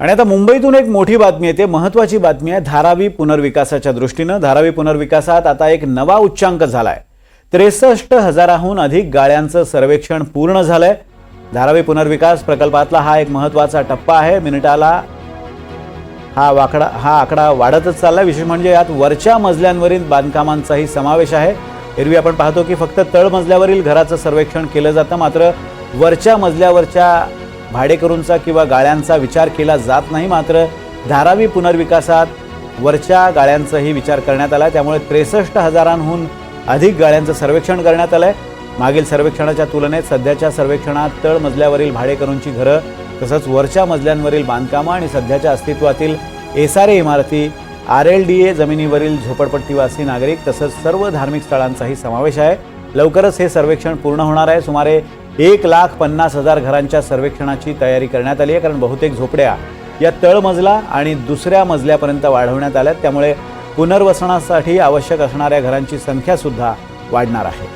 आणि आता मुंबईतून एक मोठी बातमी येते. महत्वाची बातमी आहे धारावी पुनर्विकासाच्या दृष्टीनं. धारावी पुनर्विकासात आता एक नवा उच्चांक झालाय. त्रेसष्ट हजाराहून अधिक गाळ्यांचं सर्वेक्षण पूर्ण झालंय. धारावी पुनर्विकास प्रकल्पातला हा एक महत्त्वाचा टप्पा आहे. मिनिटाला हा वाकडा हा आकडा वाढतच चालला विशेष म्हणजे यात वरच्या मजल्यांवरील बांधकामांचाही समावेश आहे. एरवी आपण पाहतो की फक्त तळमजल्यावरील घराचं सर्वेक्षण केलं जातं. मात्र वरच्या मजल्यावरच्या भाडेकरूंचा किंवा गाळ्यांचा विचार केला जात नाही मात्र धारावी पुनर्विकासात वरच्या गाळ्यांचाही विचार करण्यात आला. त्यामुळे त्रेसष्ट हजारांहून अधिक गाळ्यांचं सर्वेक्षण करण्यात आलं आहे मागील सर्वेक्षणाच्या तुलनेत सध्याच्या सर्वेक्षणात तळमजल्यावरील भाडेकरूंची घरं तसंच वरच्या मजल्यांवरील बांधकामं आणि सध्याच्या अस्तित्वातील एसआरए ए इमारती आर एल डी ए जमिनीवरील झोपडपट्टीवासी नागरिक तसंच सर्व धार्मिक स्थळांचाही समावेश आहे. लवकरच हे सर्वेक्षण पूर्ण होणार आहे. सुमारे एक लाख पन्नास हजार घरांच्या सर्वेक्षणाची तयारी करण्यात आली आहे कारण बहुतेक झोपड्या या तळमजला आणि दुसऱ्या मजल्यापर्यंत वाढवण्यात आल्यात. त्यामुळे पुनर्वसनासाठी आवश्यक असणाऱ्या घरांची संख्यासुद्धा वाढणार आहे.